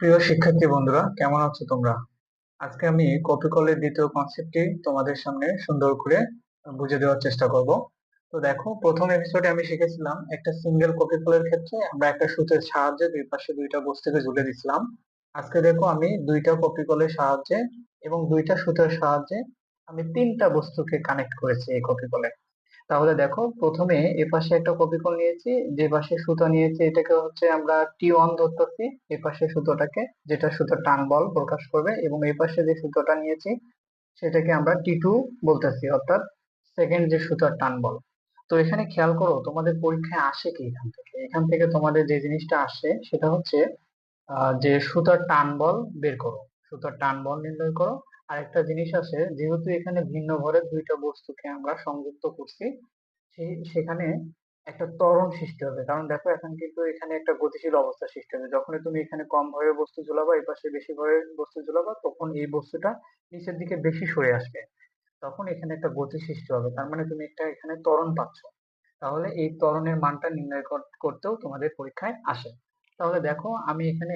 প্রিয় শিক্ষার্থী বন্ধুরা, কেমন আছো তোমরা? আজকে আমি কপি কলের দ্বিতীয় কনসেপ্টটি তোমাদের সামনে সুন্দর করে বুঝে দেওয়ার চেষ্টা করব। তো দেখো, প্রথম এপিসোডে আমি শিখেছিলাম একটা সিঙ্গেল কপি কলের ক্ষেত্রে আমরা একটা সুতের সাহায্যে দুই পাশে দুইটা বস্তুকে ঝুলে দিছিলাম। আজকে দেখো আমি দুইটা কপি কলের সাহায্যে এবং দুইটা সুতের সাহায্যে আমি তিনটা বস্তুকে কানেক্ট করেছি এই কপি কলে তাহলে দেখো, প্রথমে এ পাশে একটা কপি কল নিয়েছি, যে পাশে সুতো নিয়েছি, এটাকে হচ্ছে আমরা টি ওয়ান ধরতেছি, এ পাশে সুতোটাকে, যেটা সুতোর টান বল প্রকাশ করবে, এবং এই পাশে যে সুতোটা নিয়েছি, সেটাকে আমরা টি টু বলতেছি, অর্থাৎ সেকেন্ড যে সুতোর টান বল। তো এখানে খেয়াল করো, তোমাদের পরীক্ষায় আসে কি এখান থেকে? এখান থেকে তোমাদের যে জিনিসটা আসে, সেটা হচ্ছে যে সুতার টান বল বের করো। সুতার টান বল নির্ণয় করো আরেকটা জিনিস আছে, যেহেতু এখানে ভিন্ন ভরের দুইটা বস্তুকে আমরা সংযুক্ত করছি সেখানে একটা ত্বরণ সৃষ্টি হবে। কারণ দেখো, এখন কিন্তু এখানে একটা গতিশীল অবস্থা সৃষ্টি হবে। যখনই তুমি এখানে কম ভরের বস্তু ঝুলাবা, এই পাশে বেশি ভরের বস্তু ঝুলাবা, তখন এই বস্তুটা নিচের দিকে বেশি সরে আসবে। তখন এখানে একটা গতি সৃষ্টি হবে। তার মানে তুমি একটা এখানে ত্বরণ পাচ্ছ। তাহলে এই ত্বরণের মানটা নির্ণয় করতেও তোমাদের পরীক্ষায় আসে। তাহলে দেখো, আমি এখানে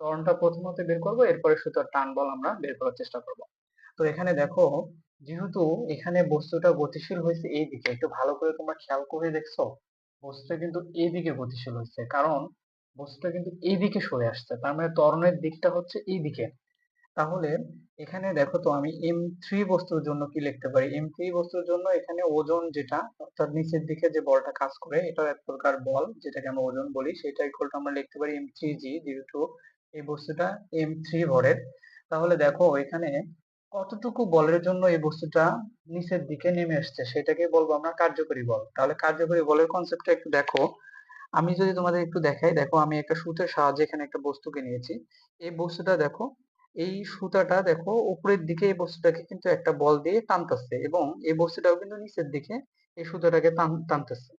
ত্বরণটা প্রথমত বের করব, এরপরে সুতোর টান বল আমরা বের করার চেষ্টা করব। তো এখানে দেখো, যেহেতু এখানে বস্তুটা গতিশীল হয়েছে এই দিকে একটু ভালো করে তোমরা খেয়াল করে দেখছ, বস্তুটা কিন্তু এই দিকে গতিশীল হয়েছে। কারণ বস্তুটা কিন্তু এই দিকে সরে আসছে, তার মানে ত্বরণের দিকটা হচ্ছে এই দিকে তাহলে এখানে দেখো তো আমি এম থ্রি বস্তুর জন্য কি লিখতে পারি? এম থ্রি বস্তুর জন্য এখানে ওজন যেটা, অর্থাৎ নিচের দিকে যে বলটা কাজ করে, এটা এক প্রকার বল, যেটাকে আমরা ওজন বলি, সেটা ইকুয়াল টু আমরা লিখতে পারি এম থ্রি জি যেহেতু এই বস্তুটা এম থ্রি ভরের। তাহলে দেখো এখানে কতটুকু বলের জন্য এই বস্তুটা নিচের দিকে নেমে আসছে, সেটাকে বলব আমরা কার্যকরী বল। তাহলে কার্যকরী বলের কনসেপ্টটা একটু দেখো। আমি যদি তোমাদের একটু দেখাই, দেখো আমি একটা সুতের সাহায্যে এখানে একটা বস্তুকে নিয়েছি। এই বস্তুটা দেখো, এই সুতাটা দেখো, উপরের দিকে এই বস্তুটাকে কিন্তু একটা বল দিয়ে টানতেছে এবং এই বস্তুটাও কিন্তু নিচের দিকে এই সুতাটাকে টানতেছে।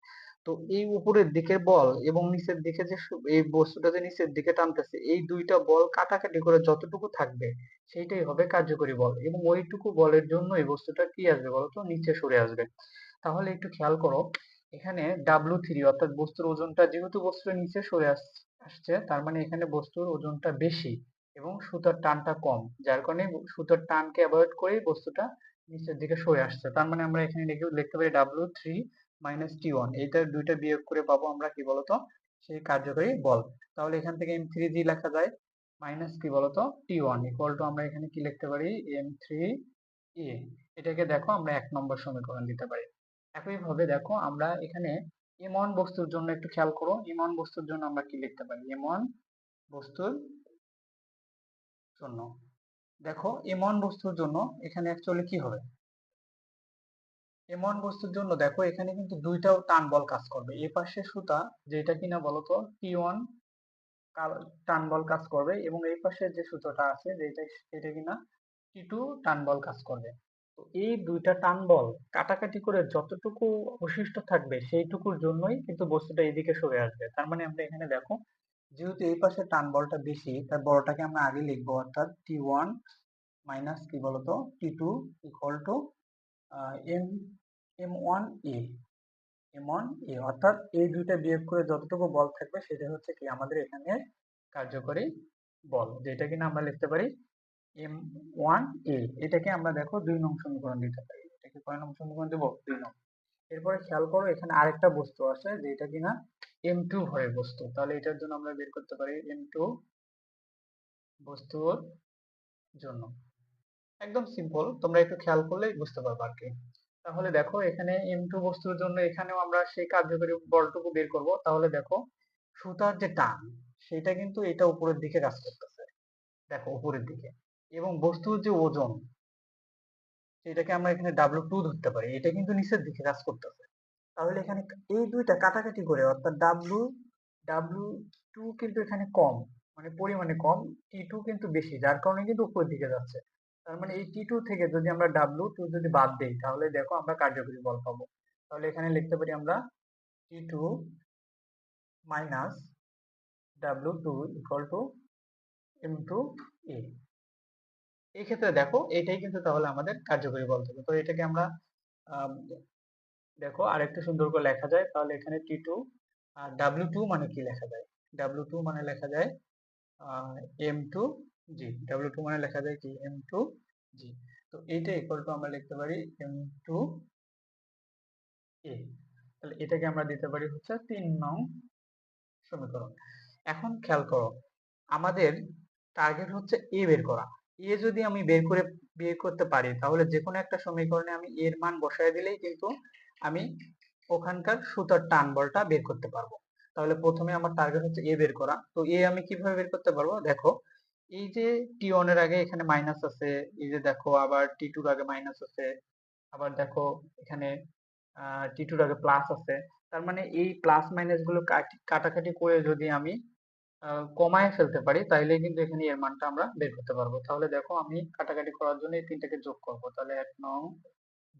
তো এই উপরের দিকের বল এবং নিচের দিকে যে এই বস্তুটা যে নিচের দিকে টানতেছে, এই দুইটা বল কাটাকাটি করে যতটুকু থাকবে, সেইটাই হবে কার্যকরী বল এবং ওইটুকু বলের জন্য এই বস্তুটা কি আসবে বলতো? নিচে সরে আসবে। তাহলে একটু খেয়াল করো, এখানে ডাব্লু থ্রি অর্থাৎ বস্তুর ওজনটা যেহেতু বস্তুর নিচে সরে আসছে, তার মানে এখানে বস্তুর ওজনটা বেশি এবং সুতার টানটা কম। যার কারণে সুতার টানকে অ্যাভয়েড করেই বস্তুটা নিচের দিকে সরে আসছে। তার মানে আমরা এখানে লিখতে পারি W three minus T one এইটা দুইটা বিয়োগ করে পাবো আমরা কি বলতো? সেই কার্যকরী বল। তাহলে এখান থেকে এম থ্রি জি লেখা যায়। মাইনাস কি বলতো? টি ওয়ান ইকুয়াল টু আমরা এখানে কি লিখতে পারি? এম থ্রি এ এটাকে দেখো আমরা এক নম্বর সমীকরণ দিতে পারি। একইভাবে দেখো আমরা এখানে এমন বস্তুর জন্য একটু খেয়াল করো। এমন বস্তুর জন্য আমরা কি লিখতে পারি? এমন বস্তুর জন্য। দেখো, এমন বস্তুর জন্য এখানে অ্যাকচুয়ালি কি হবে? এমন বস্তুর জন্য দেখো, এখানে কিন্তু দুইটাও টান বল কাজ করবে। এ পাশে সুতা, যেটা কিনা বলতো টি ওয়ান টান বল কাজ করবে এবং এই পাশে যে সুতোটা আছে, যেটা, সেটা কিনা টি টু টান বল কাজ করবে। তো এই দুইটা টান বল কাটাকাটি করে যতটুকু অবশিষ্ট থাকবে, সেইটুকুর জন্যই কিন্তু বস্তুটা এদিকে সরে আসবে। তার মানে আমরা এখানে দেখো যেহেতু এই পাশে টান বলটা বেশি, তার বড়টাকে আমরা আগে লিখব, অর্থাৎ টি ওয়ান মাইনাস কি বলতো? T two equal to M M one A M one A অর্থাৎ এই দুইটা বিয়োগ করে যতটুকু বল থাকবে সেটা হচ্ছে কি আমাদের এখানে কার্যকরী বল, যেটা কিনা আমরা লিখতে পারি এম ওয়ান এ এটাকে আমরা দেখো দুই নং সমীকরণ দিতে পারি। এটাকে কয় নং সমীকরণ দেবো? দুই নং। এরপরে খেয়াল করো এখানে আরেকটা বস্তু আছে যেটা কিনা এম টু ভরের বস্তু। তাহলে এটার জন্য আমরা বের করতে পারি এম টু বস্তুর জন্য। একদম সিম্পল তোমরা একটু খেয়াল করলেই বুঝতে পারবে আর কি। তাহলে দেখো, এখানে এম টু বস্তুর জন্য এখানেও আমরা সেই কার্যকরী বলটুকু বের করব। তাহলে দেখো, সুতার যে টান, সেটা কিন্তু এটা উপরের দিকে কাজ করতেছে। দেখো, উপরের দিকে। এবং বস্তুর যে ওজন, সেটাকে আমরা এখানে ডাব্লিউ টু ধরতে পারি। এটা কিন্তু নিচের দিকে কাজ করতেছে। তাহলে এখানে এই দুইটা কাটাকাটি করে অর্থাৎ ডাব্লিউ ডাব্লিউ টু কিন্তু এখানে কম মানে পরিমাণে কম টি টু কিন্তু বেশি যার কারণে কিন্তু উপরের দিকে যাচ্ছে। তার মানে এই টি টু থেকে যদি আমরা ডাব্লিউ টু যদি বাদ দিই তাহলে দেখো আমরা কার্যকরী বল পাবো। তাহলে এখানে লিখতে পারি আমরা T two minus W two equal to M two A এই ক্ষেত্রে দেখো এটাই কিন্তু তাহলে আমাদের কার্যকরী বল থাকে তো এটাকে আমরা আম, দেখো আরেকটু সুন্দর করে লেখা যায়, তাহলে এখানে টি টু আর ডাব্লিউ টু মানে কি লেখা যায়? ডাব্লিউ টু মানে লেখা যায় M two G W two মানে লেখা যায় কি? এম টু জি তো এইটা ইকুয়াল টু আমরা লিখতে পারি এম টু এ তাহলে এটাকে আমরা দিতে পারি হচ্ছে তিন নং সমীকরণ। এখন খেয়াল করো, আমাদের টার্গেট হচ্ছে এ বের করা। এ যদি আমি বের করে, বের করতে পারি, তাহলে যে কোনো একটা সমীকরণে আমি এর মান বসায় দিলেই কিন্তু আমি ওখানকার সুতার টান বলটা বের করতে পারব। তাহলে প্রথমে আমার টার্গেট হচ্ছে এ বের করা। তো এ আমি কীভাবে বের করতে পারব? দেখো, এই যে টি ওয়ানের আগে এখানে মাইনাস আছে, এই যে দেখো আবার টি টুর আগে মাইনাস আছে, আবার দেখো এখানে টি টুর আগে প্লাস আছে। তার মানে এই প্লাস মাইনাসগুলো কাটাকাটি করে যদি আমি কমায় ফেলতে পারি তাইলে কিন্তু এখানে এর মানটা আমরা বের করতে পারব। তাহলে দেখো আমি কাটাকাটি করার জন্য এই তিনটাকে যোগ করব। তাহলে এক নং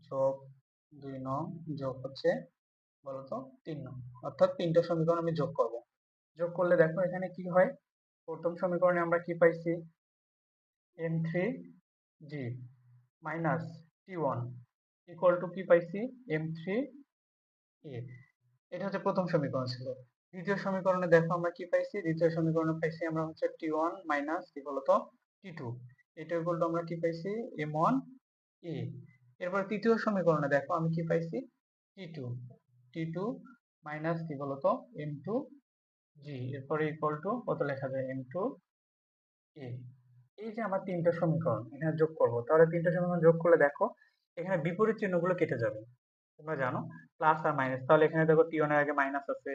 যোগ দুই নং যোগ হচ্ছে বলতো তিন নং। অর্থাৎ তিনটা সমীকরণ আমি যোগ করব। যোগ করলে দেখো এখানে কি হয়? প্রথম সমীকরণে আমরা কি পাইছি? M three G minus T one equal to কি পাইছি? এম থ্রি এ এটা হচ্ছে প্রথম সমীকরণ ছিল। দ্বিতীয় সমীকরণে দেখো আমরা কি পাইছি? দ্বিতীয় সমীকরণে পাইছি আমরা হচ্ছে টি ওয়ান মাইনাস কি বলতো? টি টু এটা ইকুয়াল টু আমরা কি পাইছি? এম ওয়ান এ এরপর তৃতীয় সমীকরণে দেখো আমি কি পাইছি? T two T two minus কি বলতো? এম টু জি এরপরে ইকুয়াল টু কত লেখা যায়? এম টু এ এই যে আমার তিনটা সমীকরণ, এখানে যোগ করব। তাহলে তিনটা সমীকরণ যোগ করলে দেখো, এখানে বিপরীত চিহ্নগুলো কেটে যাবে। তোমরা জানো প্লাস আর মাইনাস তাহলে এখানে দেখো টি ওয়ানের আগে মাইনাস আছে,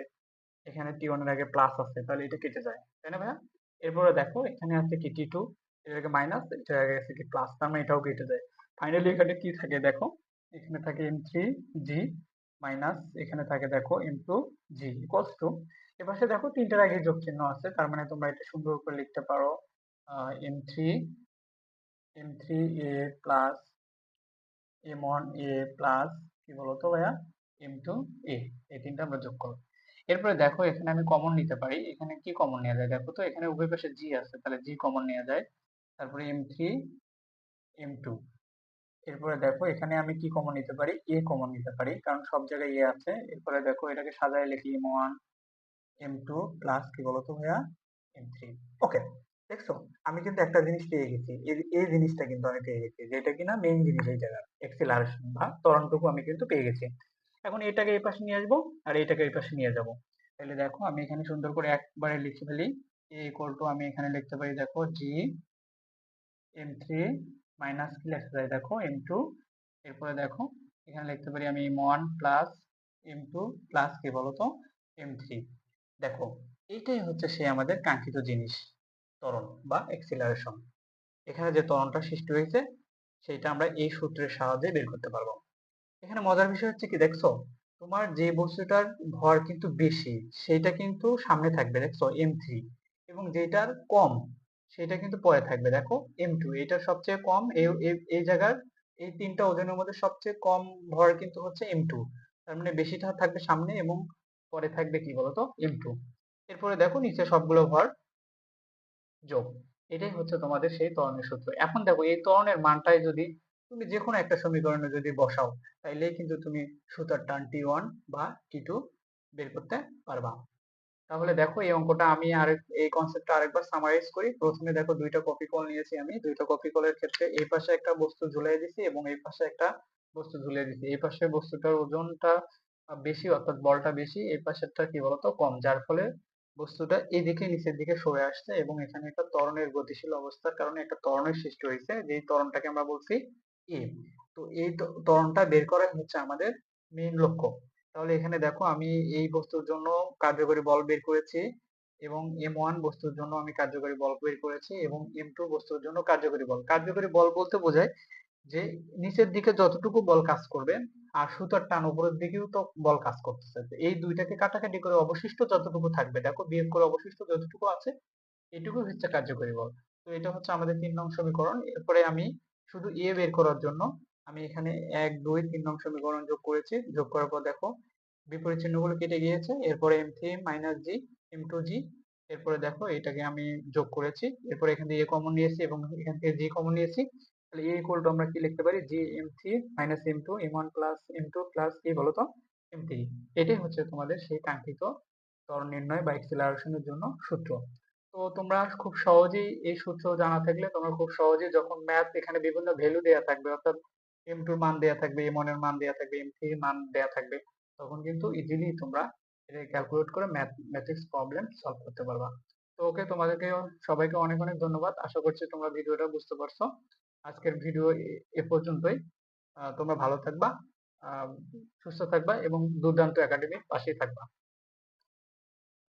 এখানে টি ওয়ানের আগে প্লাস আছে, তাহলে এটা কেটে যায়। তাই না ভাইয়া? এরপরে দেখো, এখানে আছে কি টি টু এর আগে মাইনাস এটার আগে আছে কি প্লাস তার মানে এটাও কেটে যায়। ফাইনালি এখানে কি থাকে দেখো? এখানে থাকে এম থ্রি জি মাইনাস এখানে থাকে দেখো M two G equals to এপাশে দেখো তিনটার আগে যোগ চিহ্ন আছে, তার মানে তোমরা এটা সুন্দর করে লিখতে পারো M three M three A plus M one A plus কি বলতো ভাইয়া? এম টু এ এই তিনটা আমরা যোগ করব। এরপরে দেখো এখানে আমি কমন নিতে পারি, এখানে কি কমন নেওয়া যায় দেখো তো? এখানে উভয় পাশে জি আছে, তাহলে জি কমন নেওয়া যায়। তারপরে এম থ্রি এম টু এরপরে দেখো এখানে আমি কি কমন নিতে পারি? এ কমন নিতে পারি, কারণ সব জায়গায় এ আছে। এরপরে দেখো এটাকে সাজায় লিখি M one M two plus কি বলতো ভাইয়া? এম থ্রি ওকে দেখছ? আমি কিন্তু একটা জিনিস পেয়ে গেছি। এই জিনিসটা কিন্তু আমি পেয়ে গেছি যেটা কিনা মেইন জিনিস এই জায়গার। এক্সিলারেশন বা ত্বরণটুকু আমি কিন্তু পেয়ে গেছি। এখন এটাকে এই পাশে নিয়ে আসব আর এটাকে এই পাশে নিয়ে যাব। তাহলে দেখো আমি এখানে সুন্দর করে একবারে লিখে ফেলি। এ ইকুয়াল টু আমি এখানে লিখতে পারি, দেখো জি এম থ্রি মাইনাস কি লেখা যায় দেখো এম টু এরপরে দেখো, এখানে লিখতে পারি আমি M one plus M two plus কি বলতো? এম থ্রি দেখো এইটাই হচ্ছে সে আমাদের কাঙ্ক্ষিত জিনিস, ত্বরণ বা এক্সিলারেশন এখানে যে ত্বরণটা সৃষ্টি হয়েছে সেটা আমরা এই সূত্রের সাহায্যে বের করতে পারব। এখানে মজার বিষয় হচ্ছে কি, দেখছ? তোমার যে বস্তুটার ভর কিন্তু বেশি সেটা কিন্তু সামনে থাকবে, দেখছ? এম থ্রি এবং যেটার কম সেটা কিন্তু পরে থাকবে। দেখো এম টু এটার সবচেয়ে কম এই জায়গার, এই তিনটা ওজনের মধ্যে সবচেয়ে কম ভর কিন্তু হচ্ছে এম টু তার মানে বেশিটা থাকবে সামনে এবং পরে থাকবে কি বলতো? এম টু এরপরে দেখো, নিচে সবগুলো ভর যোগ। এটাই হচ্ছে তোমাদের সেই ত্বরণের সূত্র। এখন দেখো, এই ত্বরণের মানটাই যদি তুমি যে কোনো একটা সমীকরণে যদি বসাও তাইলে কিন্তু তুমি সুতার টান টি ওয়ান বা টি টু বের করতে পারবা। তাহলে দেখো এই অঙ্কটা আমি আরেক এই কনসেপ্টটা আরেকবার সামারাইজ করি। প্রথমে দেখো দুইটা কপি কল নিয়েছি আমি। দুইটা কপি কলের ক্ষেত্রে এই পাশে একটা বস্তু ঝুলাই দিছি এবং এই পাশে একটা বস্তু ঝুলিয়ে দিছি। এই পাশে বস্তুটার ওজনটা বেশি, অর্থাৎ বলটা বেশি, এই পাশেরটা কি বলতো কম, যার ফলে বস্তুটা এদিকে নিচের দিকে সরে আসছে এবং এখানে একটা ত্বরণের গতিশীল অবস্থার কারণে একটা ত্বরণের সৃষ্টি হয়েছে, যেই ত্বরণটাকে আমরা বলছি এ তো এই ত্বরণটা বের করাই হচ্ছে আমাদের মেইন লক্ষ্য। তাহলে এখানে দেখো আমি এই বস্তুর জন্য কার্যকরী বল বের করেছি এবং এম ওয়ান বস্তুর জন্য আমি কার্যকরী বল বের করেছি এবং এম টু বস্তুর জন্য কার্যকরী বল। কার্যকরী বল বলতে বোঝায় যে নিচের দিকে যতটুকু বল কাজ করবে আর সুতার টান উপরের দিকেও তো বল কাজ করতেছে। এই দুইটাকে কাটাকাটি করে অবশিষ্ট যতটুকু থাকবে, দেখো বিয়োগ করে অবশিষ্ট যতটুকু আছে, এটুকু হচ্ছে কার্যকরী বল। তো এটা হচ্ছে আমাদের তিন নং সমীকরণ। এরপরে আমি শুধু এ বের করার জন্য আমি এখানে এক, দুই, তিন নং সমীকরণ যোগ করেছি। যোগ করার পর দেখো, বিপরীত চিহ্নগুলো কেটে গিয়েছে। এরপরে M three minus G M two G এরপরে দেখো এটাকে আমি যোগ করেছি। এরপরে এখান থেকে এ কমন নিয়েছি এবং এখান থেকে জি কমন নিয়েছি। তাহলে এ ইকুয়াল টু আমরা কি লিখতে পারি? G M three minus M two M one plus M two plus কি বলতো এম থ্রি এটাই হচ্ছে তোমাদের সেই কাঙ্ক্ষিত ত্বরণ নির্ণয় বা এক্সিলারেশনের জন্য সূত্র। তো তোমরা খুব সহজেই এই সূত্র জানা থাকলে তোমরা খুব সহজেই যখন ম্যাথ এখানে বিভিন্ন ভ্যালু দেওয়া থাকবে, অর্থাৎ এম টুর মান দেওয়া থাকবে এম ওয়ানের মান দেওয়া থাকবে এম থ্রি এর মান দেওয়া থাকবে, তখন কিন্তু ইজিলি তোমরা এটা ক্যালকুলেট করে ম্যাথমেটিক্স প্রবলেম সলভ করতে পারবা। তো ওকে তোমাদেরকে সবাইকে অনেক অনেক ধন্যবাদ। আশা করছি তোমরা ভিডিওটা বুঝতে পারছ। আজকের ভিডিও এ পর্যন্তই। তোমরা ভালো থাকবা সুস্থ থাকবা এবং দুর্দান্ত একাডেমির পাশেই থাকবা।